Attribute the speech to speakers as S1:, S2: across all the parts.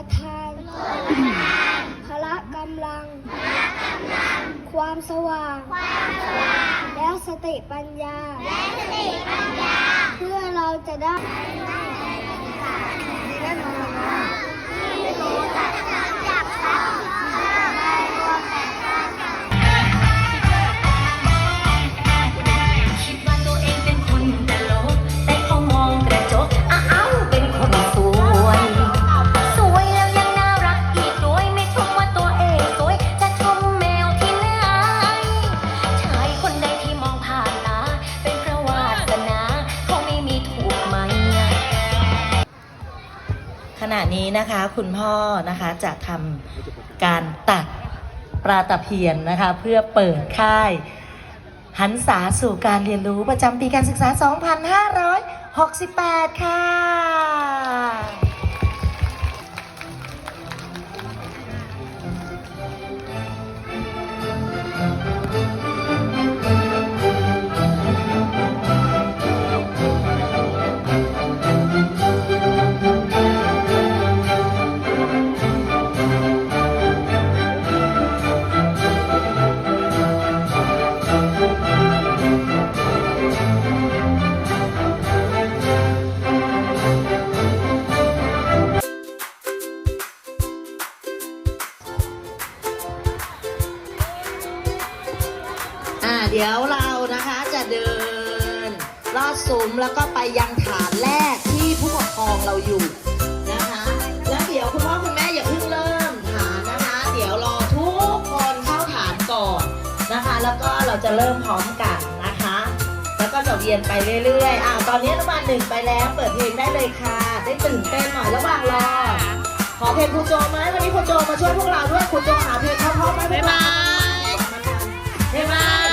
S1: ประ
S2: ทานพละกำลัง ความสว่าง และสติปัญญา เพื่อเราจะได้ไม่
S3: รู้จักจาก คะ คุณพ่อนะคะจะทำการตัดปลาตะเพียนนะคะ เพื่อเปิดค่าย หันษาสู่การเรียนรู้ประจำปีการศึกษา 2568 ค่ะ แล้วก็เราจะเริ่มพร้อมกันนะคะ แล้วก็จะเวียนไปเรื่อยๆอ่าตอนนี้น้ำมันหนึ่งไปแล้ว เปิดเพลงได้เลยค่ะ ได้ตื่นเต้นหน่อยระหว่างรอ ขอเพลงคุณโจไหมวันนี้คุณโจมาช่วยพวกเราด้วยคุณโจหาเพลงเพราะๆมาให้พวกเรา บ๊ายบายบ๊ายบาย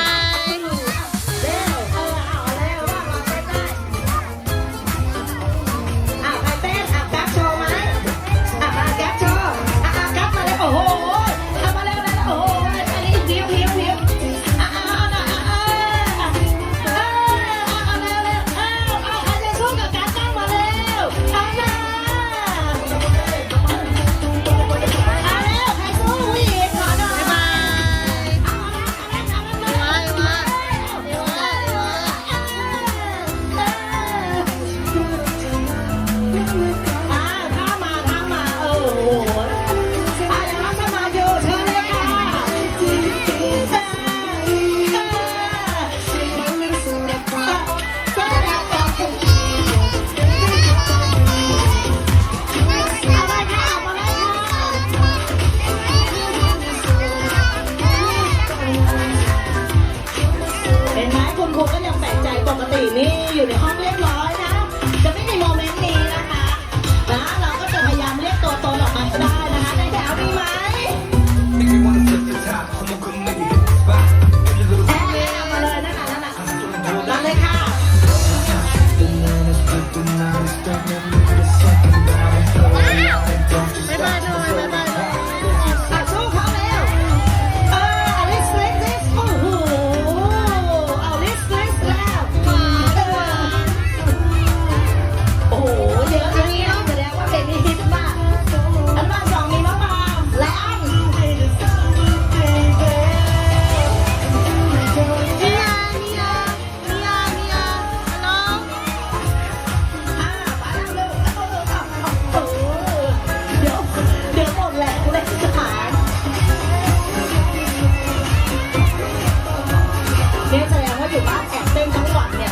S3: ามเนี่ย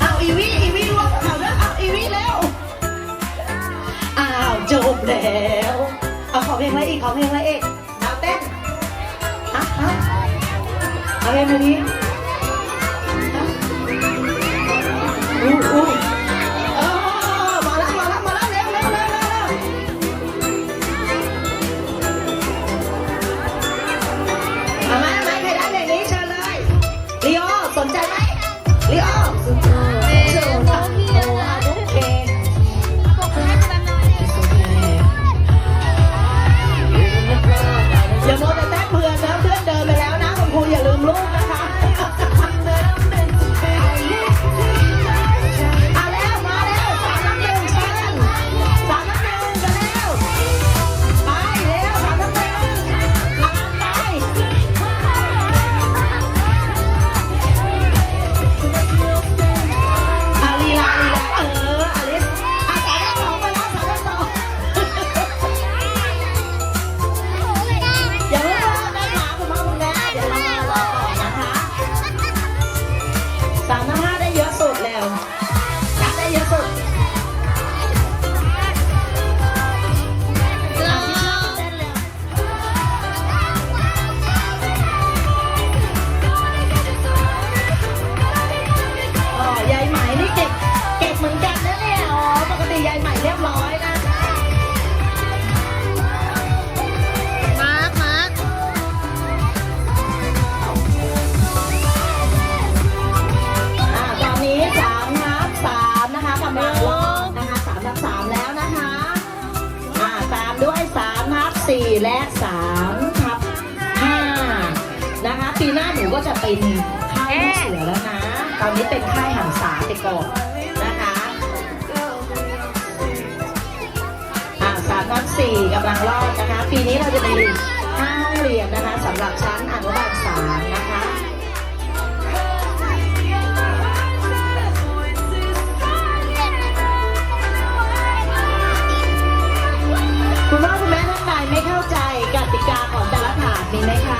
S3: เอาอีวีอีวีรวมเอาเรื่องเอาอีวี่แล้วอาจบแล้วเอาขอเพลงอะไอกขอเพลงอะไอกเอาเต้นอะไรดี เป็นค่ายลูกเสือแล้วนะ ตอนนี้เป็นค่ายหันษาไปก่อนนะคะอ่าสามทับสี่กำลังรอดนะคะ ปีนี้เราจะมีห้าห้องเรียนนะคะสำหรับชั้นอนุบาลสามนะคะคุณพ่อคุณแม่ท่านใดไม่เข้าใจกติกาของแต่ละถาดมีไหมคะ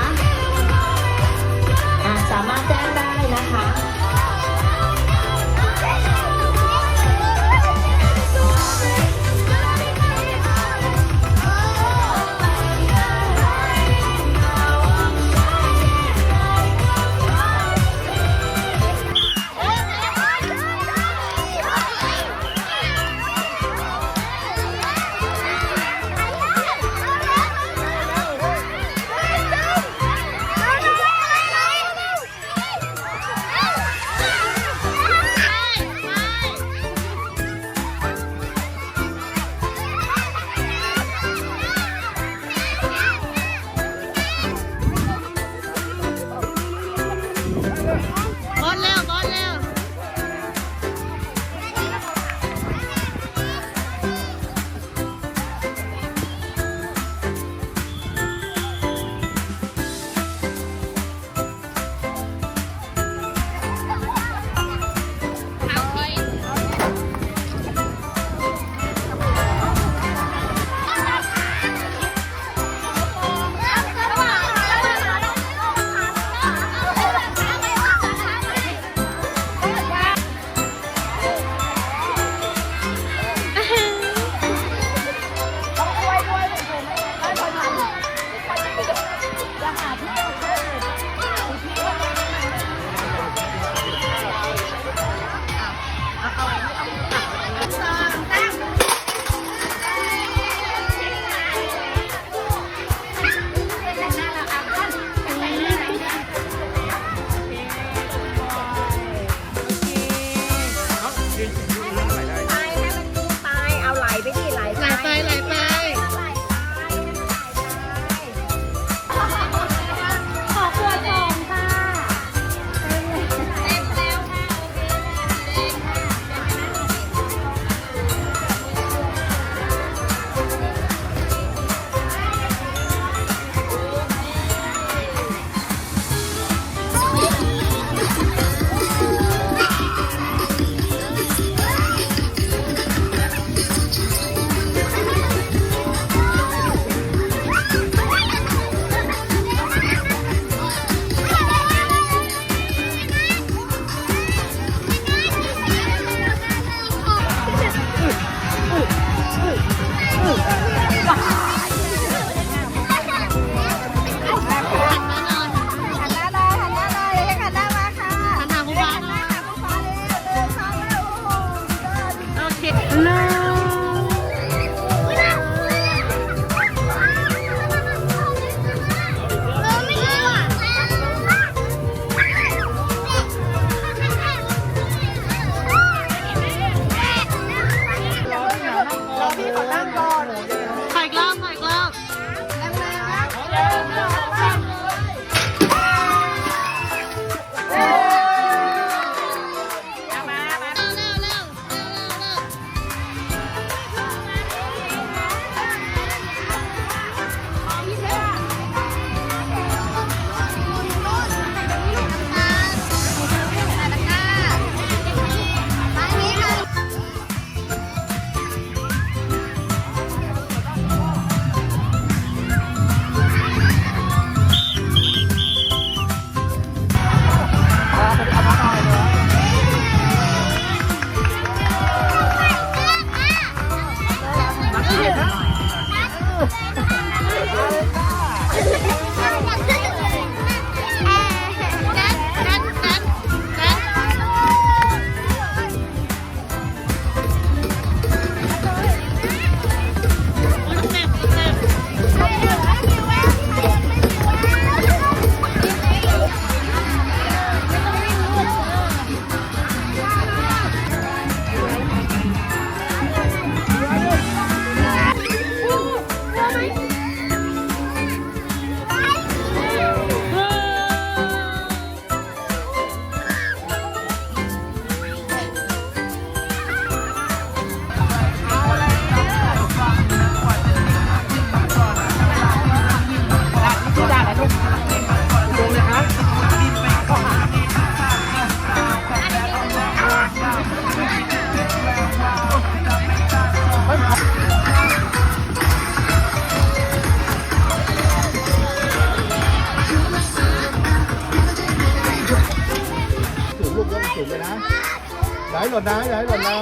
S4: ให้หล่นนะ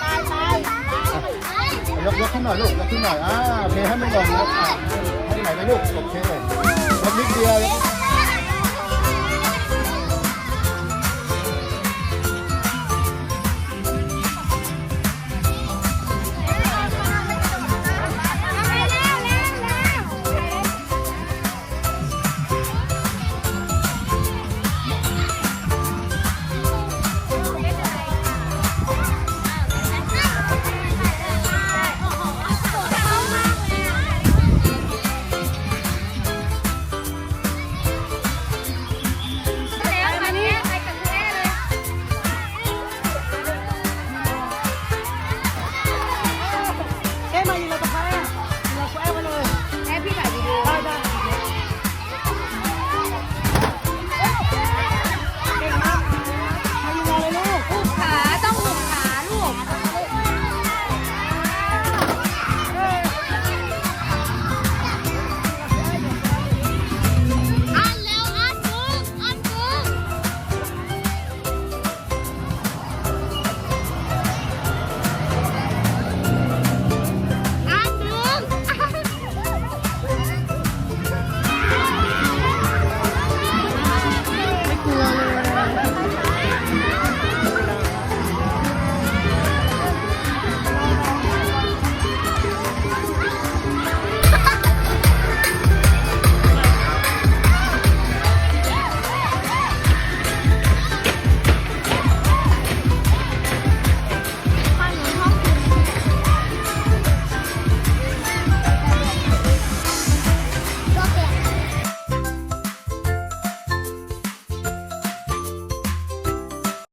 S3: ไปไปไป
S4: ยกยกขึ้นหน่อยลูกยกขึ้นหน่อยอ่าโอเคให้มันหล่นนะอะให้ไหนไปลูกโอเคยกนิดเดียวยก